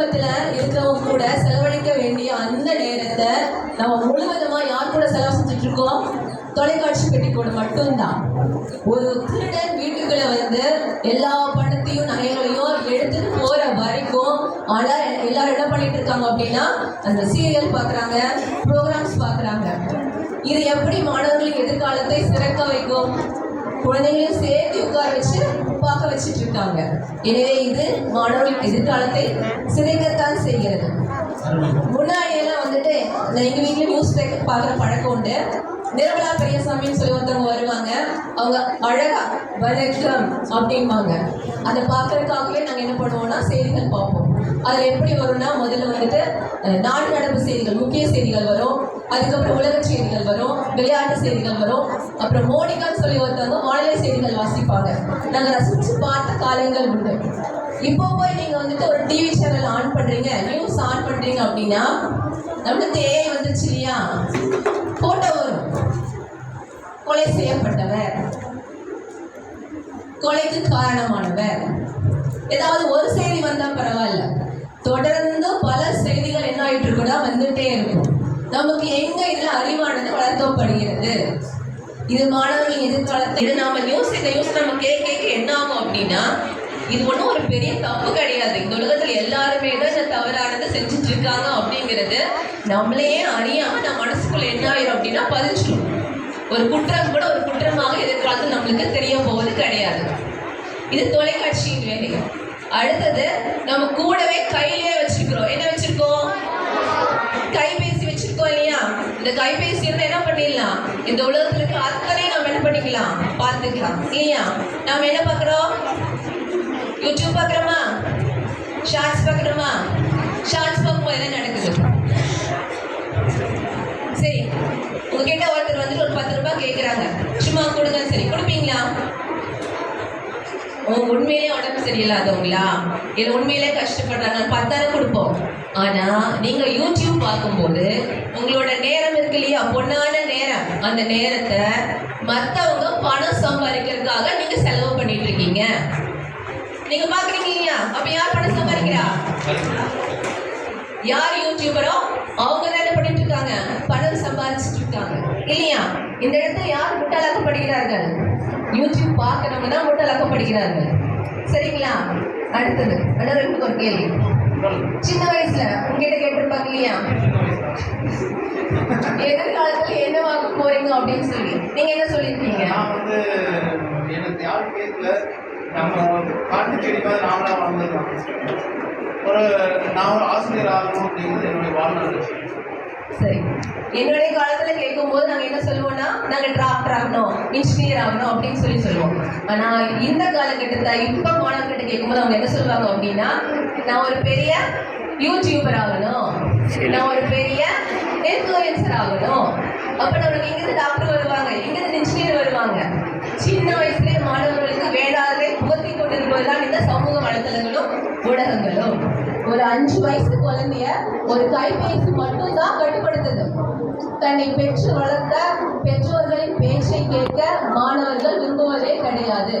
குடும்பத்துல இருக்கிறவங்க கூட செலவழிக்க வேண்டிய அந்த நேரத்தை நம்ம முழுவதுமா யார் கூட செலவு செஞ்சுட்டு இருக்கோம் தொலைக்காட்சி பெட்டி கூட மட்டும்தான். ஒரு திருடன் வீட்டுக்குள்ள வந்து எல்லா பணத்தையும் நகைகளையும் எடுத்துட்டு போற வரைக்கும் ஆனா எல்லாரும் என்ன பண்ணிட்டு இருக்காங்க அப்படின்னா அந்த சீரியல் பாக்குறாங்க ப்ரோக்ராம்ஸ் பாக்குறாங்க. இது எப்படி மாணவர்களின் எதிர்காலத்தை சிறக்க வைக்கும்? குழந்தைகளையும் சேர்த்து உட்கார வச்சு பார்க்க வச்சுட்டு இருக்காங்க எனவே இது மாணவர்களின் எதிர்காலத்தை சிதைக்கத்தான் செய்கிறது. முன்னாடி எல்லாம் வந்துட்டு நான் எங்க வீட்ல நியூஸ் பேப்பர் பார்க்குற பழக்கம் உண்டு. நிர்மலா பெரியசாமின்னு சொல்லி ஒருத்தவங்க வருவாங்க. அவங்க அழகா வணக்கம் அப்படிம்பாங்க. அதை பார்க்கறதுக்காகவே நாங்கள் என்ன பண்ணுவோம்னா செய்திகள் பார்ப்போம். அதில் எப்படி வரும்னா முதல்ல வந்துட்டு நாடு நடப்பு செய்திகள் முக்கிய செய்திகள் வரும். அதுக்கப்புறம் உலக செய்திகள் வரும் விளையாட்டு செய்திகள் வரும். அப்புறம் மோனிகான்னு சொல்லி ஒருத்தவங்க மாநில செய்திகள் வாசிப்பாங்க. நாங்கள் ரசிச்சு பார்த்த காலங்கள் உண்டு. இப்போ போய் நீங்க வந்துட்டு ஒரு டிவி சேனல் ஆன் பண்றீங்க நியூஸ் ஆன் பண்றீங்க அப்படின்னா நம்மளுக்கு ஏஐ வந்துருச்சு இல்லையா? போட்டோ வரும். கொலை செய்யப்பட்டவர். கொலைக்கு காரணமானவர். ஏதாவது ஒரு செய்தி வந்தா பரவாயில்ல. தொடர்ந்து பல செய்திகள் என்ன ஆயிட்டு இருக்குன்னா வந்துட்டே இருக்கும். நமக்கு எங்க இதுல அறிவானது வளர்க்கப்படுகிறது? இது மாணவர்கள் எதிர்காலத்தை இது நாம நியூஸ் இந்த நம்ம கேட்க கேட்க என்ன ஆகும் அப்படின்னா இது ஒன்றும் ஒரு பெரிய தப்பு கிடையாது. இந்த உலகத்துல எல்லாருமே தான் இந்த தவறானது செஞ்சுட்டு இருக்காங்க அப்படிங்கிறது நம்மளையே அறியாம நம்ம மனசுக்குள்ள என்ன ஆயிரும் அப்படின்னா பதிச்சிடும் ஒரு குற்றம் கூட ஒரு குற்றமாக எதிர்காலத்தில் நம்மளுக்கு தெரிய போவது கிடையாது. இது தொலைக்காட்சியின் வேலை அடுத்தது நம்ம கூடவே கையிலேயே வச்சிருக்கிறோம். என்ன வச்சிருக்கோம் கைபேசி வச்சிருக்கோம் இல்லையா இந்த கைபேசி இருந்தா என்ன பண்ணிடலாம்? இந்த உலகத்துல இருக்க அத்தனை நம்ம என்ன பண்ணிக்கலாம்? பார்த்துக்கலாம். இல்லையா? நாம என்ன பார்க்குறோம்? யூடியூப் பார்க்குறோமா? ஷார்ட்ஸ் பார்க்குறோமா? ஷார்ட்ஸ் பார்க்கும்போது என்ன நடக்குது? சரி. உங்ககிட்ட ஒருத்தர் வந்து ஒரு பத்து ரூபாய் கேட்குறாங்க சும்மா கொடுங்க. சரி கொடுப்பீங்களா? உங்க உண்மையிலே உடம்பு சரியில்லாதவங்களா? இல்லை உண்மையிலே கஷ்டப்படுறாங்க பத்தாயிரம் கொடுப்போம். ஆனா நீங்க யூடியூப் பார்க்கும்போது உங்களோட நேரம் பொண்ணான நேரம். அந்த நேரத்தை மத்தவங்க பணம் சம்பாதிக்கிறதுக்காக நீங்க செலவு பண்ணிட்டு இருக்கீங்க நீங்க பாக்குறீங்க இல்லையா அப்ப யார் பணம் சம்பாதிக்கிறா? யார் யூடியூபரோ அவங்க என்ன பண்ணிட்டு இருக்காங்க பணம் சம்பாதிச்சுட்டு இருக்காங்க இல்லையா? இந்த இடத்துல யார் முட்டாளாக்கப்படுகிறார்கள்? யூடியூப் பார்க்கறவங்க தான் முட்டாளாக்கப்படுகிறார்கள். சரிங்களா? அடுத்தது. அடுத்த எனக்கு ஒரு கேள்வி. சின்ன வயசுல உங்ககிட்ட கேட்டிருப்பாங்க இல்லையா? எதிர்காலத்துல என்ன வாங்க போறீங்க அப்படின்னு சொல்லி. நீங்க என்ன சொல்லியிருக்கீங்க? நான் வந்து எனக்கு யாரும் கேட்கல. நம்ம செடி மாதிரி நாமளா வளர்ந்துடலாம் ஒரு நான் ஒரு ஆசிரியர் ஆகணும் அப்படிங்கிறது என்னுடைய வாழ்நாள். சரி. என்னுடைய காலத்துல கேட்கும்போது நாங்க என்ன சொல்லுவோம்னா நாங்க டாக்டர் ஆகணும் இன்ஜினியர் ஆகணும் அப்படின்னு சொல்லி சொல்லுவோம். ஆனா இந்த காலகட்டத்தை இப்ப மாணவர்கிட்ட கேட்கும்போது அவங்க என்ன சொல்லுவாங்க அப்படின்னா நான் ஒரு பெரிய யூடியூபர் ஆகணும். நான் ஒரு பெரிய இன்ஃப்ளூயன்சர் ஆகணும். அப்ப நம்மளுக்கு எங்கிருந்து டாக்டர் வருவாங்க. எங்கிருந்து இன்ஜினியர் வருவாங்க. சின்ன வயசுலயே மாணவர்களுக்கு வேண்டாததை புகத்தி கொண்டிருப்பதுதான் இந்த சமூக வலைத்தளங்களும் ஊடகங்களும். ஒரு அஞ்சு வயசு குழந்தைய ஒரு கைபேசி மட்டும் தான் கட்டுப்படுத்துது. தன்னை பெற்று வளர்த்த பெற்றோர்களின் பேச்சை கேட்க மாணவர்கள் விரும்புவதே கிடையாது.